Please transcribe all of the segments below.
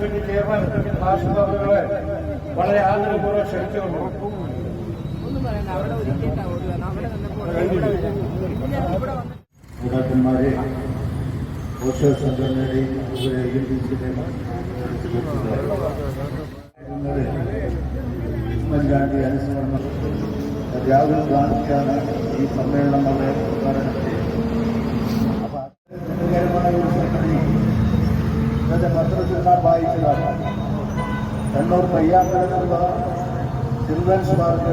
Committee chairman രാഷ്ട്രപതികളെ വളരെ ആദരപൂർവം ക്ഷണിച്ചുകൊണ്ടു നേതാക്കന്മാരെ പോഷക സംഘടനയുടെയും അതുപോലെ യു ഡി ഉമ്മൻചാണ്ടി അനുസ്മരണം രാഹുൽ ഗാന്ധിയാണ് ഈ സമ്മേളനം അവിടെ ഉദ്ഘാടനം കണ്ണൂർ പയ്യാമ്പലത്തുള്ള ചിൽഡ്രൻസ് പാർക്ക്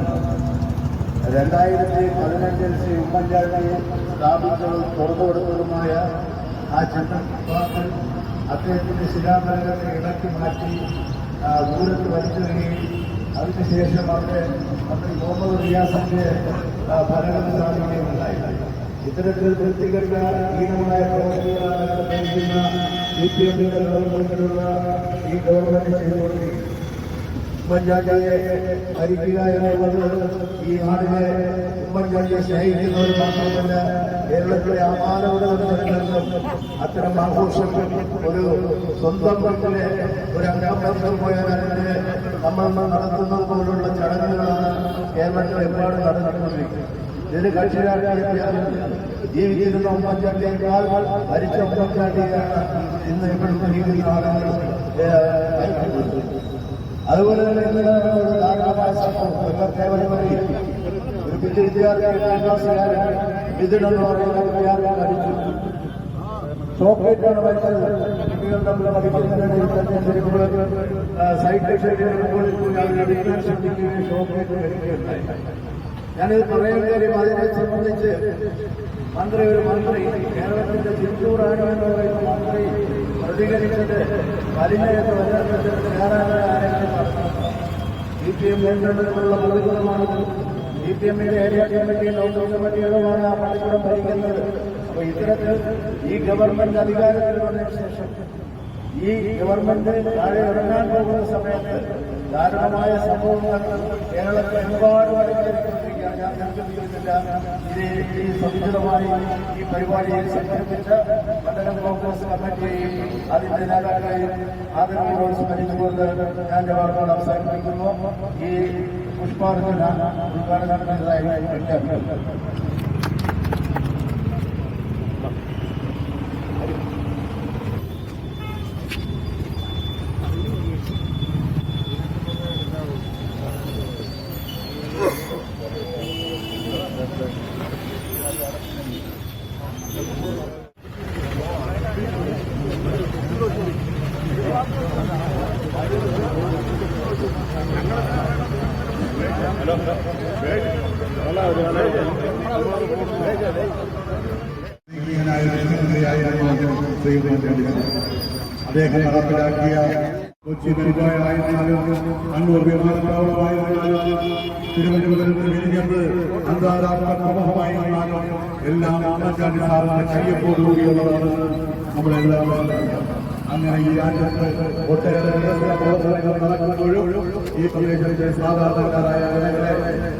രണ്ടായിരത്തി പതിനഞ്ചിൽ ശ്രീ ഉമ്മൻചാണ്ടി സ്ഥാപിച്ചതും തുറന്നു കൊടുത്തതുമായ ആ ചിത്രപാർക്കിൽ അദ്ദേഹത്തിന്റെ ശിലാഫലകത്തെ ഇടക്കി മാറ്റി ദൂരത്ത് വലിച്ചെറിയുകയും അതിനുശേഷം അവിടെ മന്ത്രി മുഹമ്മദ് റിയാസിന്റെ ഭരണം ഫലകം സ്ഥാപിക്കുകയും ഉണ്ടായി. ഇത്തരത്തിൽ വൃത്തികെട്ട ഹീനമായ പ്രവർത്തികളാണ് നയിക്കുന്ന സി പി എമ്മിന്റെ ഗവൺമെന്റിലുള്ള ഈ ഗവൺമെന്റ് ചെയ്തുകൊണ്ടിരിക്കുന്നത് ഉമ്മൻചാണ്ടിയെ ഭരിക്കുക എന്നുള്ളത് ഈ നാടിനെ ഉമ്മൻചാണ്ടിയെ സ്നേഹിക്കുന്നവർ മാത്രമല്ല കേരളത്തിലെ ആമാനവിടെ നിന്നും അത്തരം ആഘോഷങ്ങൾ ഒരു സ്വന്തം വീട്ടിലെ ഒരു അംഗം പോയാൽ അതിനെ നമ്മൾ നടത്തുന്നത് പോലുള്ള ചടങ്ങുകളാണ് കേരളത്തിലെമ്പാടും നടന്നുകൊണ്ടിരിക്കുന്നത്. ഇതിന് കക്ഷി രാഷ്ട്രീയ ജീവിച്ചിരുന്ന ഉമ്മൻചാണ്ടിയേക്കാൾ ഭരിച്ച ഉമ്മൻചാണ്ടിയാണ് ഇന്ന് ഇപ്പോഴത്തെ ഈ ആളുകൾ അതുപോലെ തന്നെ ഇന്ന് ഒരു ധാരാളമായ സംഭവം കേവലം ഒരു ഒരു വിദ്യ വിദ്യാർത്ഥി വിദ്യാഭ്യാസകാരൻ ഇതിൻ എന്ന് പറയുന്ന വിദ്യാർത്ഥി ഭരിച്ചു ചോക്ലേറ്റാണ് മരിച്ചത് കുട്ടികൾ തമ്മിൽ പഠിക്കുന്നതിനിടയിൽ തന്നെ വരുമ്പോൾ സൈക്കിൾ ഷെഡിൽ പോയി അവർ ചോക്ലേറ്റ് കഴിക്കുകയുണ്ടായി ഞാനിത് പറയാൻ കാര്യം അതിനെ സംബന്ധിച്ച് മന്ത്രി ഒരു മന്ത്രി കേരളത്തിന്റെ ചിറ്റൂറാണ് എന്ന് പറയുന്ന മന്ത്രി പ്രതികരിച്ചത് വലിഞ്ഞെടുത്ത് വന്നതിന് തയ്യാറാകാൻ ആരെങ്കിലും സി പി എം നിയന്ത്രണത്തിലുള്ള പള്ളിക്കൂടമാണ് സി പി എമ്മിന്റെ ഏരിയ കമ്മിറ്റി ലോക്കൽ കമ്മിറ്റികളുമാണ് ആ പള്ളിക്കൂടം ഭരിക്കുന്നത്. അപ്പൊ ഇത്തരത്തിൽ ഈ ഗവൺമെന്റ് അധികാരത്തിൽ വന്നതിന് ശേഷം ഈ ഗവൺമെന്റ് താഴെ ഇറങ്ങാൻ പോകുന്ന സമയത്ത് ദാരുണമായ സംഭവങ്ങൾ കേരളത്തിൽ ഒരുപാട് അടങ്ങിയിരിക്കുകയാണ് ഞാൻ ഇത് ഈ സമുചിതമായി ഈ പരിപാടിയിൽ സംഘടിപ്പിച്ച മണ്ഡലം കോൺഗ്രസ് കമ്മിറ്റിയെയും അതിന്റെ നേതാക്കളെയും ആദരവോട് സ്മരിച്ചുകൊണ്ട് ഞാൻ ജവാബുകൾ അവസാനിപ്പിക്കുന്നു. ഈ പുഷ്പാർച്ചന ഉദ്ഘാടനം അദ്ദേഹം നടപ്പിലാക്കിയ കൊച്ചി പരിപാടിയായിരുന്നാലും കണ്ണൂർ വിമാനത്താവളമായിരുന്നാലും തിരുവനന്തപുരത്ത് വിരിഞ്ഞത് അന്താരാഷ്ട്ര എല്ലാം ഉമ്മൻചാണ്ടി സാറിന്റെ കയ്യപ്പോടുകൂടിയുള്ളതാണ് നമ്മളെല്ലാം അങ്ങനെ ഈ രാജ്യത്ത് ഒട്ടേറെ വികസന പ്രവർത്തനങ്ങൾ നടക്കുമ്പോഴും ഈ പ്രദേശത്തെ സാധാരണക്കാരായ ജനങ്ങളെ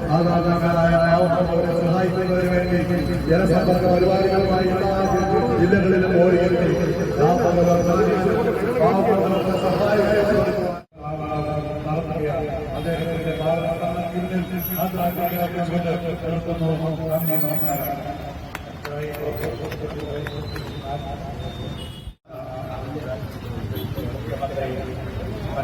സാധാരണക്കാരായ പാവപ്പെട്ടവരെ സഹായിക്കുന്നതിന് വേണ്ടി ജനസമ്പർക്ക പരിപാടികളുമായി എല്ലാ ജില്ലകളിലും ഓടിയെത്തി പാവപ്പെട്ടവർ പാവപ്പെട്ടവർക്ക് സഹായം നടത്തിയ അദ്ദേഹത്തിന്റെ ഭാരതത്തിൽ നിർത്തുന്നു നന്ദി നമസ്കാരം